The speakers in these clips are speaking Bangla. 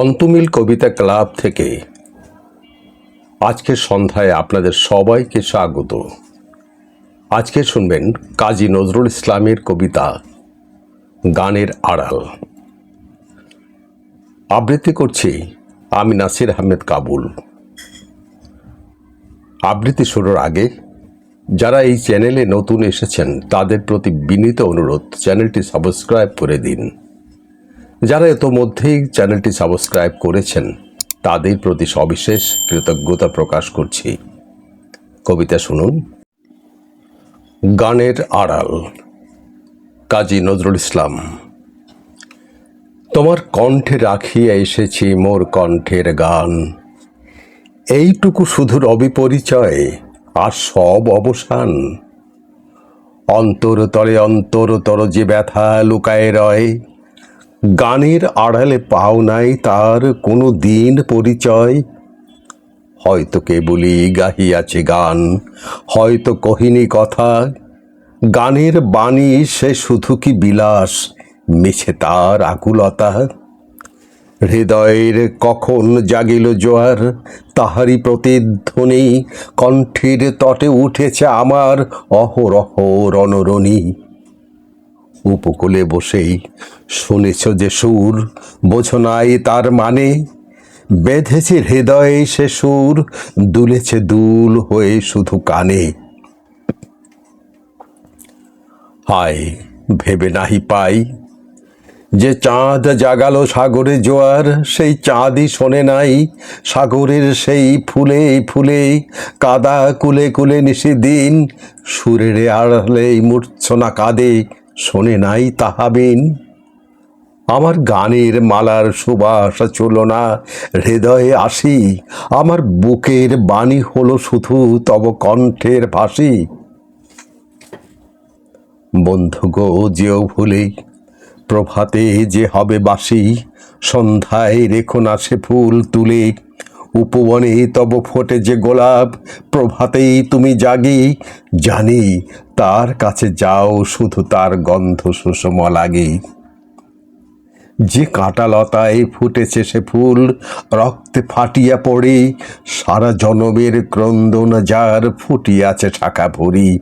অন্তমিল কবিতা ক্লাব থেকে আজকের সন্ধ্যায় আপনাদের সবাইকে স্বাগত। আজকে শুনবেন কাজী নজরুল ইসলামের কবিতা গানের আড়াল। আবৃত্তি করছি আমি নাসির আহমেদ কাবুল। আবৃত্তি শুরুর আগে যারা এই চ্যানেলে নতুন এসেছেন, তাদের প্রতি বিনীত অনুরোধ, চ্যানেলটি সাবস্ক্রাইব করে দিন। যারা ইতোমধ্যেই চ্যানেলটি সাবস্ক্রাইব করেছেন, তাদের প্রতি সবিশেষ কৃতজ্ঞতা প্রকাশ করছি। কবিতা শুনুন। গানের আড়াল। কাজী নজরুল ইসলাম। তোমার কণ্ঠে রাখিয়া এসেছি মোর কণ্ঠের গান। এইটুকু শুধুর অবিপরিচয় আর সব অবসান। অন্তরতলে অন্তরতর যে ব্যথা লুকায় রয় গানের আড়ালে পাও নাই তার কোনো দিন পরিচয়। হয়তো কেবলই গাহিয়াছে গান, হয়তো কহিনী কথা। গানের বাণী সে শুধু কি বিলাস, মিছে তার আকুলতা। হৃদয়ের কখন জাগিল জোয়ার তাহারি প্রতিধ্বনি, কণ্ঠের তটে উঠেছে আমার অহরহ রণরণী। উপকূলে বসেই শুনেছ যে সুর, বোঝো নাই তার মানে। বেঁধেছে হৃদয়ে সে সুর, দুলেছে দুল হয়ে শুধু কানে। হায়, ভেবে নাহি পাই যে চাঁদ জাগালো সাগরে জোয়ার, সেই চাঁদই শোনে নাই সাগরের সেই ফুলে ফুলে, কাদা কুলে কুলে নিশি দিন, সুরের আড়ালে মূর্ছনা কাঁদে। শোনে নাই তাহাবিন। আমার গানের মালার সুবাস চল না, হৃদয়ে আসি। আমার বুকের বাণী হলো শুধু তব কণ্ঠের ভাসি বন্ধু গো, যেও ভুলে, প্রভাতে যে হবে বাসি সন্ধ্যায় রেখো না সে ফুল তুলে। উপবনে তব ফোটে যে গোলাপ, প্রভাতেই তুমি জাগি। জানি তার কাছে যাও, শুধু তার গন্ধ সুষম লাগে। যে কাঁটা লতায় ফুটেছে সে ফুল, রক্তে ফাটিয়া পড়ে। সারা জনমের ক্রন্দন যার ফুটিয়াছে শাখা ভরি।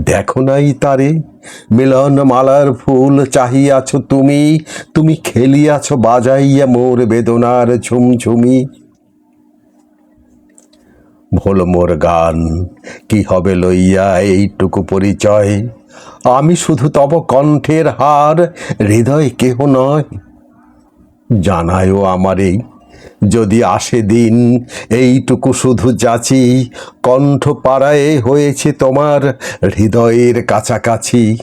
দেখো নাই তারে, মিলন মালার ফুল চাহিয়াছ তুমি। তুমি খেলিয়াছ, বাজাইয়া মোর বেদনার ঝুমঝুমি। ভোল মোর গান। কি হবে লইয়া এইটুকু পরিচয়? আমি শুধু তব কণ্ঠের হার, হৃদয় কেহ নয়। জানায়ও আমারে, যদি আসে দিন, এইটুকু শুধু যাচি। কণ্ঠ পাড়ায় হয়েছে তোমার হৃদয়ের কাছাকাছি।